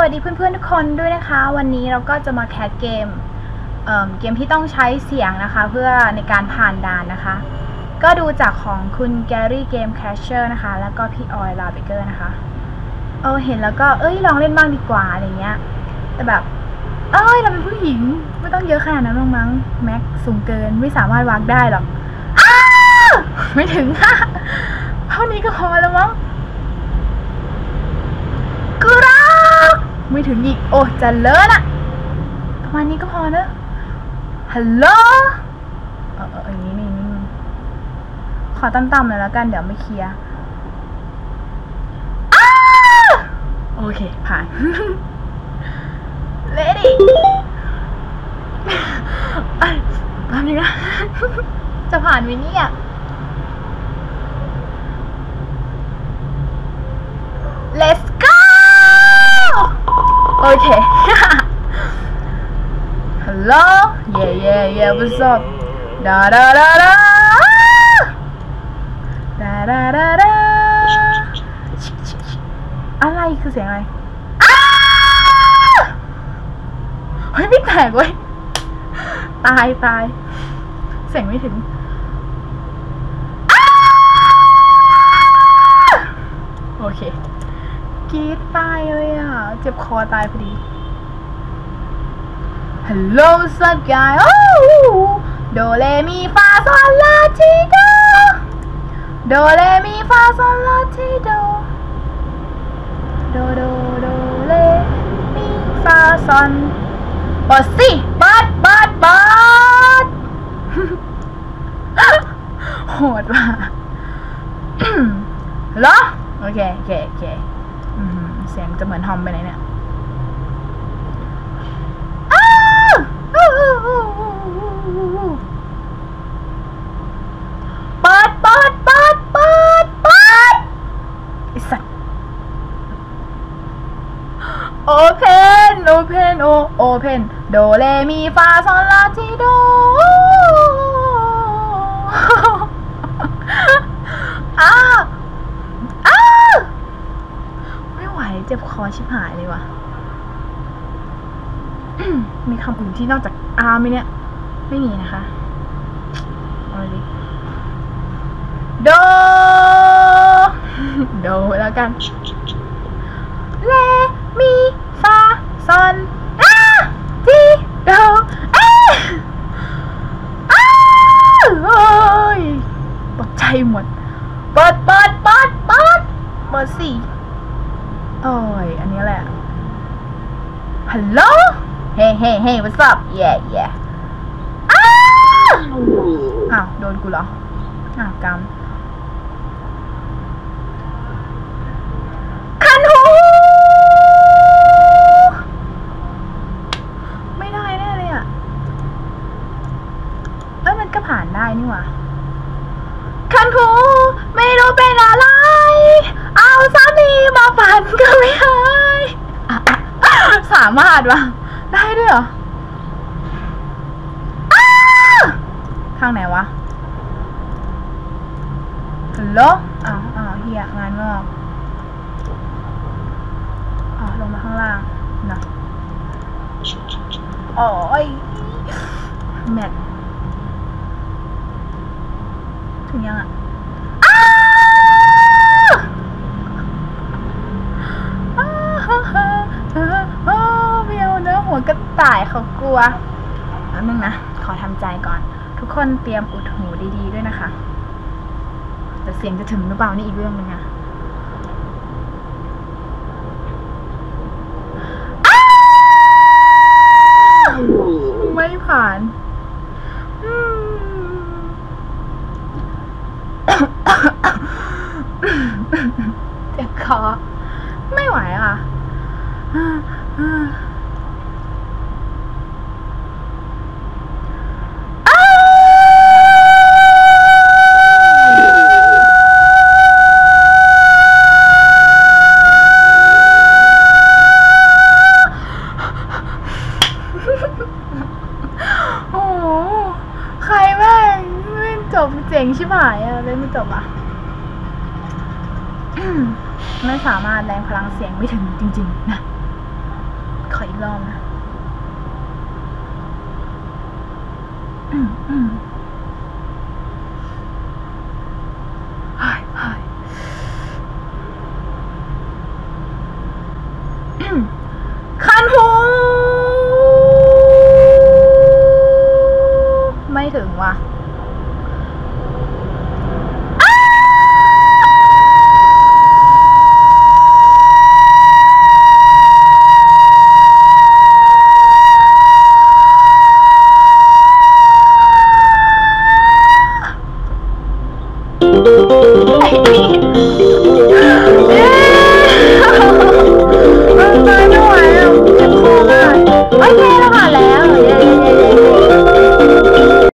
วัสดีเพื่อนๆทุกคนด้วยนะคะ วันนี้เราก็จะมาแคสเกมเเกมที่ต้องใช้เสียงนะคะ เพื่อในการผ่านด่านนะคะ ก็ดูจากของคุณแกรี่เกมแคชเชอร์นะคะ แล้วก็พี่ออยลาเบเกอร์นะคะเออเห็นแล้วก็เอ้ยลองเล่นบ้างดีกว่าอะไรเงี้ยแต่แบบ เอ้ยเราเป็นผู้หญิง ไม่ต้องเยอะขนาดนั้นหรอกมั้งแม็กสูงเกินไม่สามารถวางได้หรอกอ้าไม่ถึงค่ะเท่านี้ก็พอแล้วมั้งกรัก ไม่ถึงอีก โอ้จะเลอะน่ะประมาณนี้ก็พอเนอะฮัลโหลเออเอออย่างนี้นี่นี่ขอต่ำๆเลยแล้วกัน เดี๋ยวไม่เคลียร์โอเค ผ่านเลดี้แป๊บนึงนะจะผ่านไหมเนี่ย Let's Okay. Hello? Yeah, yeah, yeah, what's up? Da da da da! Da da da da! อะไรคือเสียงอะไรเฮ้ยไม่แตกเว้ย ตายตาย เสียงไม่ถึง รีดตายเลยอะ เจ็บคอตายพอดี Hello what's up guy โอ้โดเรมีฟาซอลลาทีโดโดเรมีฟาซอลลาทีโดโดโดโดเรมีฟาซอนเปิดสิเปิดเปิดเปิดโหดว่ะเหรอโอเคโอเคโอเค สียงจะเหมือนทอมไปไหนเนี่ยเปิดเปิดเปิดเปิดเปิดไอสัตว์โอเพนโอเพนโอโอเพนโดเรมีฟาซอลลาทีโด ชิบหายเลยว่ะ มีคำอื่นที่นอกจากอาไหมเนี่ย ไม่มีนะคะเอาเลยดิโด โดแล้วกันเลมีฟาซอนอาทีโดเออาโอ้ยตกใจหมด เปิดเปิดเปิดเปิดเปิดสิ โอ้ย อันนี้แหละ ฮัลโหล เฮ้เฮ้เฮ้ what's up yeah yeah อ้าวอ้าว โดนกูเหรอ อ้าวกำคันหู ไม่ได้แน่เลยอะ เอ้ย มันก็ผ่านได้นี่หว่าคันหู ไม่รู้เป็นอะไร เอาสามีมาปั่นก็ไม่หายอะอะสามารถวะได้ด้วยเหรออ้าวทางไหนวะฮัลโหลอ้าวอ้าวเฮียงานงอกอ๋อลงมาข้างล่างนะโอ้ยแมทถึงยังอะ หัวกระต่ายเขากลัวแป๊บนึงนะ ขอทำใจก่อน ทุกคนเตรียมอุดหูดีๆด้วยนะคะ แต่เสียงจะถึงหรือเปล่านี่อีกเรื่องหนึงอะไม่ผ่านเจ็บคอไม่ไหวอะายอะเล่นไม่จบอะไม่สามารถแรงพลังเสียงไม่ถึงจริง ๆ นะอีกรอบนะอืมอืมเฮ้ยเฮ้ยคันหู ไม่ถึงว่ะ